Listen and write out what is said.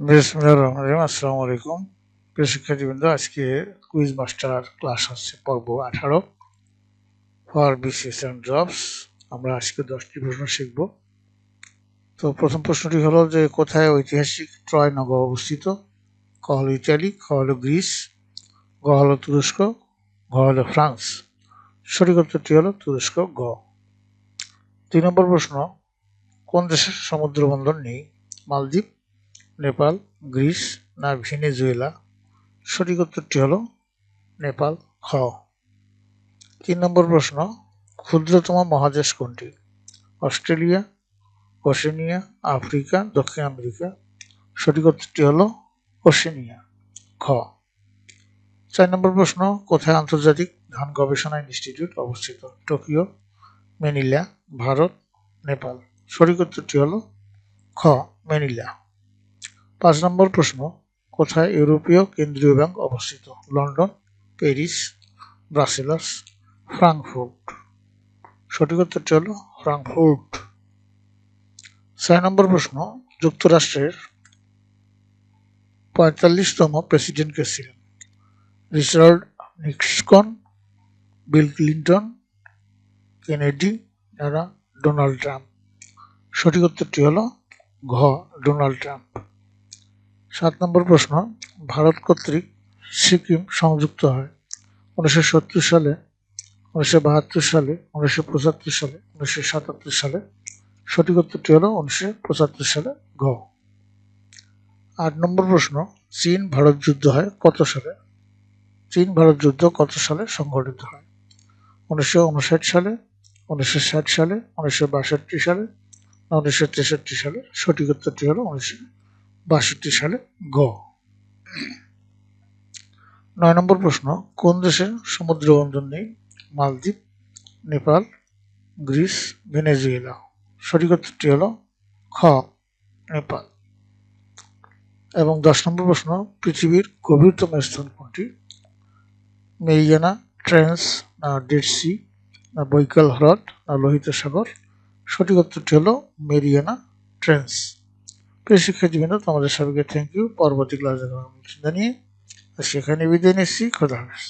বিসমিল্লাহির রহমানির রহিম। আসসালামু আলাইকুম। প্রিয় শিক্ষার্থীবৃন্দ, আজকে কুইজ মাস্টার ক্লাস হচ্ছে পর্ব আঠারো। ফর বিসিএস অ্যান্ড জবস আমরা আজকে দশটি প্রশ্ন শিখব। তো প্রথম প্রশ্নটি হলো যে, কোথায় ঐতিহাসিক ট্রয় নগর অবস্থিত? ক হলো ইতালি খ হলো গ্রিস গ হলো তুরস্ক ঘ হলো ফ্রান্স। সঠিক উত্তরটি হলো তুরস্ক গ। দুই নম্বর প্রশ্ন, কোন দেশের সমুদ্র বন্দর নেই? মালদ্বীপ নেপাল, গ্রিস, না ভেনেজুয়েলা। সঠিক উত্তরটি হলো নেপাল খ তিন নম্বর প্রশ্ন, ক্ষুদ্রতম মহাদেশ কোনটি? অস্ট্রেলিয়া, ওশেনিয়া, আফ্রিকা, দক্ষিণ আমেরিকা। সঠিক উত্তরটি হলো ওশেনিয়া খ চার নম্বর প্রশ্ন, কোথায় আন্তর্জাতিক ধান গবেষণা ইনস্টিটিউট অবস্থিত? Tokyo Manila Bharat, Nepal. সঠিক উত্তরটি হলো খ, ম্যানিলা। পাঁচ নম্বর প্রশ্ন, কোথায় ইউরোপীয় কেন্দ্রীয় ব্যাংক অবস্থিত? London, Paris, Brussels, Frankfurt. সঠিক উত্তরটি হল ফ্রাঙ্কফুর্ট। ছয় নম্বর প্রশ্ন, যুক্তরাষ্ট্রের পঁয়তাল্লিশতম প্রেসিডেন্ট কে ছিলেন? Richard Nixon, Bill Clinton, Kennedy Donald Trump. সঠিক উত্তরটি হল ঘ, ডোনাল্ড ট্রাম্প। সাত নম্বর প্রশ্ন, ভারত কর্তৃক সিকিম সংযুক্ত হয়। উনিশশো সত্তর সালে, উনিশশো বাহাত্তর সালে, উনিশশো পঁচাত্তর সালে, উনিশশো সাতাত্তর সালে। সঠিক উত্তরটি হলো উনিশশো পঁচাত্তর সালে ঘ আট নম্বর প্রশ্ন, চীন ভারত যুদ্ধ হয় কত সালে? চীন ভারত যুদ্ধ কত সালে সংঘটিত হয়? উনিশশো উনষাট সালে, উনিশশো ষাট সালে, উনিশশো বাষট্টি সালে, উনিশশো তেষট্টি সালে। সঠিক উত্তরটি হলো উনিশশো বাষট্টি সালে গ। নয় নম্বর প্রশ্ন, কোন দেশের সমুদ্র বন্দর নেই? মালদ্বীপ, নেপাল, গ্রিস, ভেনেজুয়েলা। সঠিক উত্তরটি হলো খ, নেপাল। এবং দশ নম্বর প্রশ্ন, পৃথিবীর গভীরতম স্থান কোনটি মেরিয়ানা, ট্রেন্স না ডেড সি, না বৈকাল হ্রদ, না লোহিত সাগর? সঠিক উত্তরটি হলো মেরিয়ানা, ট্রেন্স। প্রিয় শিক্ষার্থীবৃন্দ তোমাদের সবাইকে থ্যাংক ইউ পরবর্তী ক্লাসে জানিয়ে সেখানে বিদায় নিচ্ছি। খোদা হাফেজ।